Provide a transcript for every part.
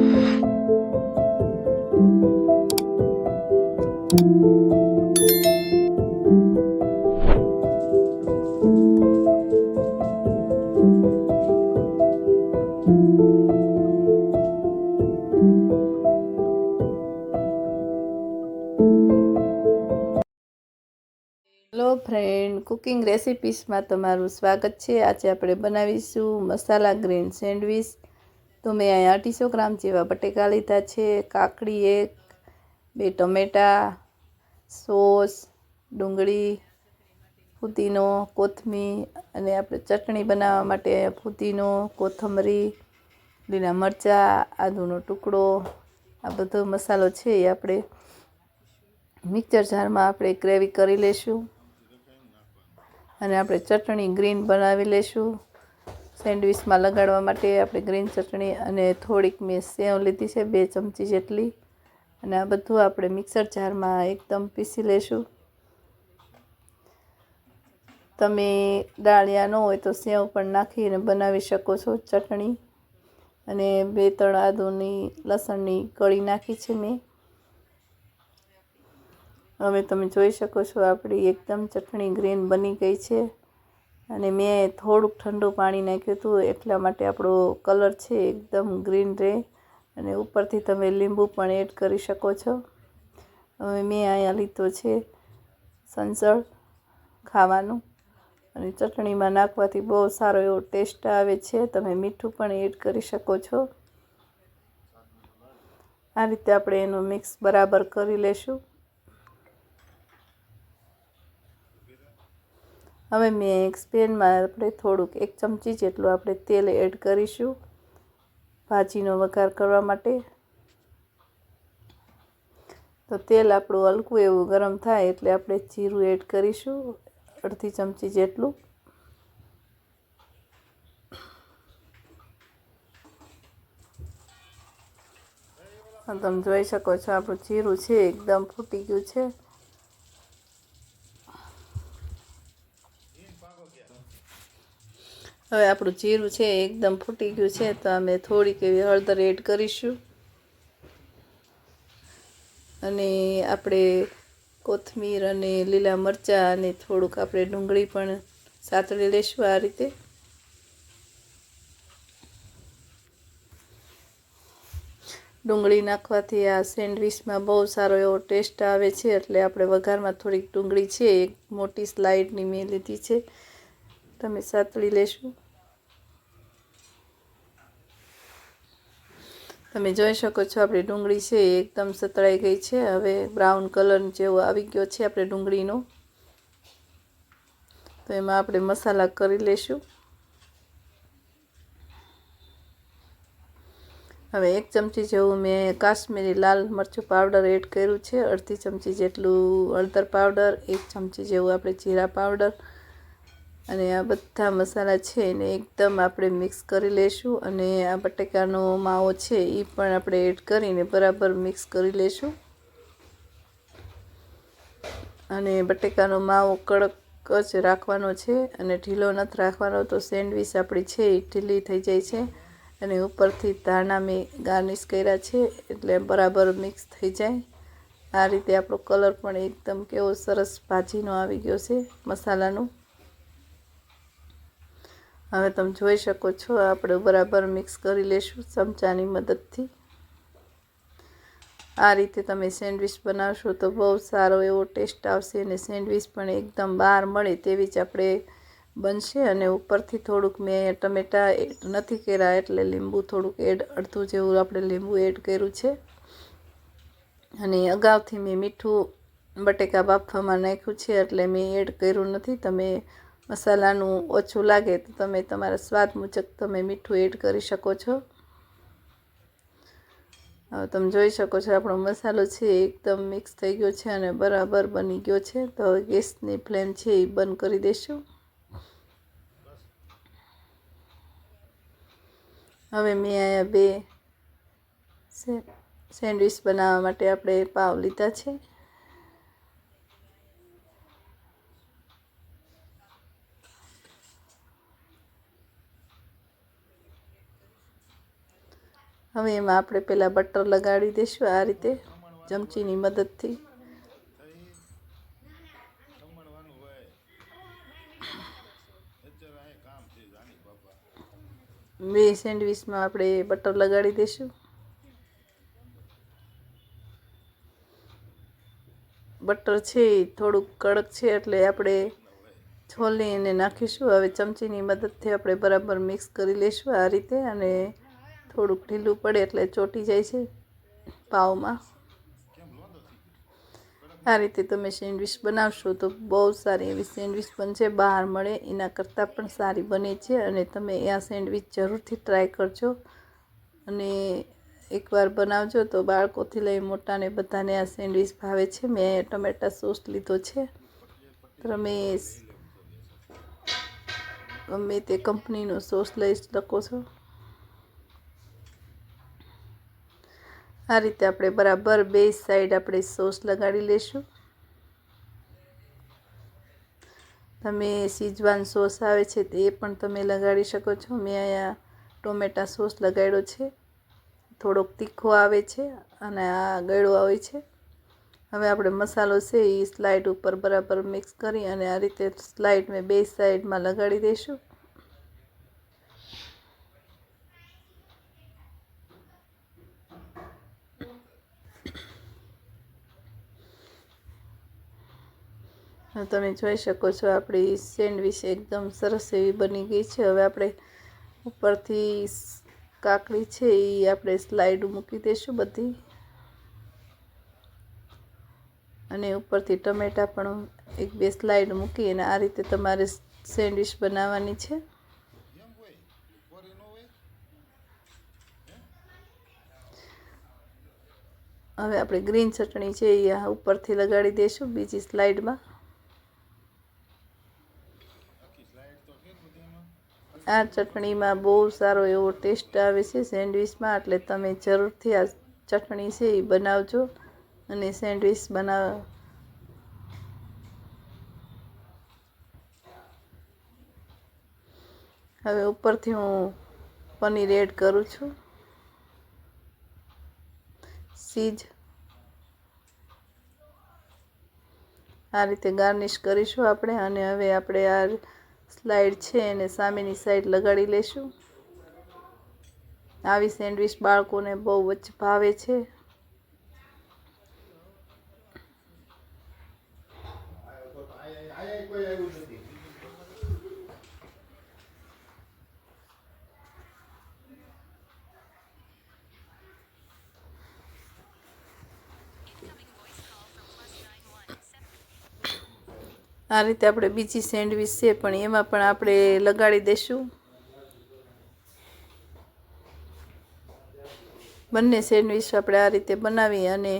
Hello friend cooking રેસિપીસમાં તમારું સ્વાગત છે. આજે આપણે બનાવીશું મસાલા ગ્રીન સેન્ડવિચ. તો મેં અહીંયા અઢીસો ગ્રામ જેવા બટેકા લીધા છે, કાકડી એક, બે ટમેટા, સોસ, ડુંગળી, ફુદીનો, કોથમીર અને આપણે ચટણી બનાવવા માટે ફુદીનો, કોથમરી, લીલા મરચાં, આદુનો ટુકડો, આ બધો મસાલો છે એ આપણે મિક્સર જારમાં આપણે ગ્રેવી કરી લઈશું અને આપણે ચટણી ગ્રીન બનાવી લઈશું સેન્ડવિચમાં લગાડવા માટે આપણે ગ્રીન ચટણી અને થોડીક મેં સેવ લીધી છે, બે ચમચી જેટલી. અને આ બધું આપણે મિક્સર જારમાં એકદમ પીસી લઈશું તમે દાળિયા ન હોય તો સેવ પણ નાખીને બનાવી શકો છો ચટણી. અને બે ત્રણ આદુની લસણની કળી નાખી છે મેં. હવે તમે જોઈ શકો છો આપણી એકદમ ચટણી ગ્રીન બની ગઈ છે. અને મેં થોડુંક ઠંડુ પાણી નાખ્યું હતું, એટલા માટે આપણો કલર છે એકદમ ગ્રીન રહે અને ઉપરથી તમે લીંબુ પણ એડ કરી શકો છો. હવે મેં અહીંયા લીધો છે સંસળ ખાવાનું. અને ચટણીમાં નાખવાથી બહુ સારો એવો ટેસ્ટ આવે છે. તમે મીઠું પણ એડ કરી શકો છો. આ રીતે આપણે એનું મિક્સ બરાબર કરી લેશું. હવે મેં એક સ્પેનમાં આપણે થોડુંક એક ચમચી જેટલું આપણે તેલ એડ કરીશું ભાજીનો વઘાર કરવા માટે. તો તેલ આપણું હલકું એવું ગરમ થાય એટલે આપણે જીરું એડ કરીશું અડધી ચમચી જેટલું. તમે જોઈ શકો છો, આપણું જીરું છે, એકદમ ફૂટી ગયું છે. હવે આપણું જીરું છે એકદમ ફૂટી ગયું છે તો અમે થોડીક એવી હળદર એડ કરીશું. અને આપણે કોથમીર અને લીલા મરચાં અને થોડુંક આપણે ડુંગળી પણ સાતળી લઈશું આ રીતે. ડુંગળી નાખવાથી આ સેન્ડવિચમાં બહુ સારો એવો ટેસ્ટ આવે છે એટલે આપણે વઘારમાં થોડીક ડુંગળી છે, એક મોટી સ્લાઇડની મેં લીધી છે. તમે સાતળી લેશો. તમે જોઈ શકો છો, આપણી ડુંગળી છે એ એકદમ સતળાઈ ગઈ છે. હવે બ્રાઉન કલર જેવો આવી ગયો છે આપણે ડુંગળીનો. તો એમાં આપણે મસાલા કરી લેશું. હવે એક ચમચી જેવું મેં કાશ્મીરી લાલ મરચું પાવડર એડ કર્યું છે. અડધી ચમચી જેટલું હળદર પાવડર, એક ચમચી જેવું આપણે જીરા પાવડર. અને આ બધા મસાલા છે એને એકદમ આપણે મિક્સ કરી લઈશું અને આ બટેકાનો માવો છે એ પણ આપણે એડ કરીને બરાબર મિક્સ કરી લઈશું અને બટેકાનો માવો કડક જ રાખવાનો છે અને ઢીલો નથી રાખવાનો તો સેન્ડવીચ આપણી છે એ ઢીલી થઈ જાય છે. અને ઉપરથી ધાણા મેં ગાર્નિશ કર્યા છે એટલે બરાબર મિક્સ થઈ જાય. આ રીતે આપણો કલર પણ એકદમ કેવો સરસ ભાજીનો આવી ગયો છે મસાલાનો. હવે તમે જોઈ શકો છો, આપણે બરાબર મિક્સ કરી લેશું ચમચાની મદદથી. આ રીતે તમે સેન્ડવિચ બનાવશો તો બહુ સારો એવો ટેસ્ટ આવશે અને સેન્ડવિચ પણ એકદમ બહાર મળે તેવી જ આપણે બનશે અને ઉપરથી થોડુંક મેં ટમેટાં નથી કર્યા એટલે લીંબુ થોડુંક એડ અડધું જેવું આપણે લીંબુ એડ કર્યું છે. અને અગાઉથી મેં મીઠું બટેકા બાફવામાં નાખ્યું છે એટલે મેં એડ કર્યું નથી. તમે મસાલાનું ઓછું લાગે તો તમે તમારા સ્વાદ મુજબ તમે મીઠું એડ કરી શકો છો. હવે તમે જોઈ શકો છો આપણો મસાલો છે એકદમ મિક્સ થઈ ગયો છે અને બરાબર બની ગયો છે. તો હવે ગેસની ફ્લેમ છે એ બંધ કરી દેશો. હવે મેં અહીંયા બે સેન્ડવિચ બનાવવા માટે આપણે પાવ લીધા છે. હવે એમાં આપણે પહેલાં બટર લગાડી દઈશું આ રીતે, ચમચીની મદદથી. બે સેન્ડવિચમાં આપણે બટર લગાડી દઈશું. બટર છે થોડુંક કડક છે એટલે આપણે છોલી એને નાખીશું. હવે ચમચીની મદદથી આપણે બરાબર મિક્સ કરી લઈશું આ રીતે અને થોડુંક ઢીલું પડે એટલે ચોટી જાય છે પાવમાં આ રીતે તમે સેન્ડવિચ બનાવશો તો બહુ સારી એવી સેન્ડવિચ બનશે બહાર મળે, એના કરતાં પણ સારી બને છે અને તમે આ સેન્ડવિચ જરૂરથી ટ્રાય કરજો અને એકવાર બનાવજો તો બાળકોથી લઈ મોટાને બધાને આ સેન્ડવિચ ભાવે છે. મેં ટમેટા સોસ લીધો છે. તમે ગમે તે કંપનીનો સોસ લઈ શકો છો. આ રીતે આપણે બરાબર બે સાઈડ આપણે સોસ લગાડી લઈશું તમે સીજવાન સોસ આવે છે તે પણ તમે લગાડી શકો છો. મેં અહીંયા ટોમેટા સોસ લગાડ્યો છે. થોડોક તીખો આવે છે અને આ ગળો આવે છે. હવે આપણે મસાલો છે એ સ્લાઇડ ઉપર બરાબર મિક્સ કરી અને આ રીતે સ્લાઇડ મેં બે સાઈડમાં લગાડી દઈશું. તમે જોઈ શકો છો આપણી સેન્ડવિચ એકદમ સરસ એવી બની ગઈ છે. હવે આપણે ઉપરથી કાકડી છે એ આપણે સ્લાઇડ મૂકી દઈશું બધી. અને ઉપરથી ટમેટાં પણ એક બે સ્લાઇડ મૂકી અને આ રીતે તમારે સેન્ડવિચ બનાવવાની છે. હવે આપણે ગ્રીન ચટણી છે એ ઉપરથી લગાડી દઈશું બીજી સ્લાઇડમાં આ ચટણીમાં બહુ સારો એવો ટેસ્ટ આવે છે સેન્ડવિચમાં, એટલે તમે જરૂરથી આ ચટણી છે એ બનાવજો અને સેન્ડવિચ બનાવ હવે ઉપરથી હું પનીર એડ કરું છું. સીજ. આ રીતે ગાર્નિશ કરીશું આપણે અને હવે આપણે આ સ્લાઇડ છે એને સામેની સાઈડ લગાડી લઈશું આવી સેન્ડવિચ બાળકોને બહુ જ ભાવે છે આ રીતે આપણે બીજી સેન્ડવિચ છે, પણ એમાં પણ આપણે લગાડી દઈશું બંને સેન્ડવિચ આપણે આ રીતે બનાવી અને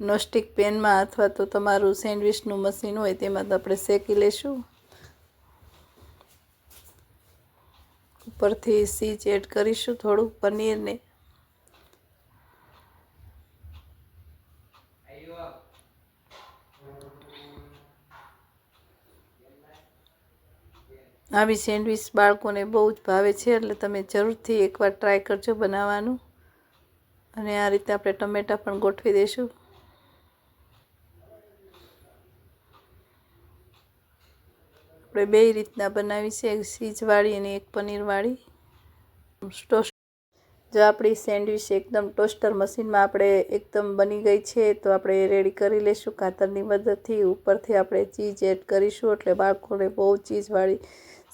નોસ્ટિક પેનમાં અથવા તો તમારું સેન્ડવિચનું મશીન હોય તેમાં આપણે શેકી લઈશું ઉપરથી સીચ એડ કરીશું થોડુંક પનીરને. આવી સેન્ડવિચ બાળકોને બહુ જ ભાવે છે, એટલે તમે જરૂરથી એકવાર ટ્રાય કરજો બનાવવાનું. અને આ રીતે આપણે ટમેટાં પણ ગોઠવી દઈશું. આપણે બે રીતના બનાવી છે, એક સીજવાળી અને એક પનીરવાળી. ટોસ્ટ જો આપણી સેન્ડવિચ એકદમ ટોસ્ટર મશીનમાં આપણે એકદમ બની ગઈ છે, તો આપણે રેડી કરી લઈશું. કાતરની મદદથી ઉપરથી આપણે ચીઝ એડ કરીશું, એટલે બાળકોને બહુ ચીઝવાળી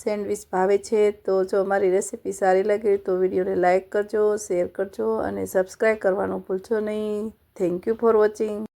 સેન્ડવિચ ભાવે છે, તો જો અમારી રેસીપી સારી લાગે તો વિડીયોને લાઇક કરજો, શેર કરજો અને સબસ્ક્રાઈબ કરવાનું ભૂલશો નહીં. Thank you for watching.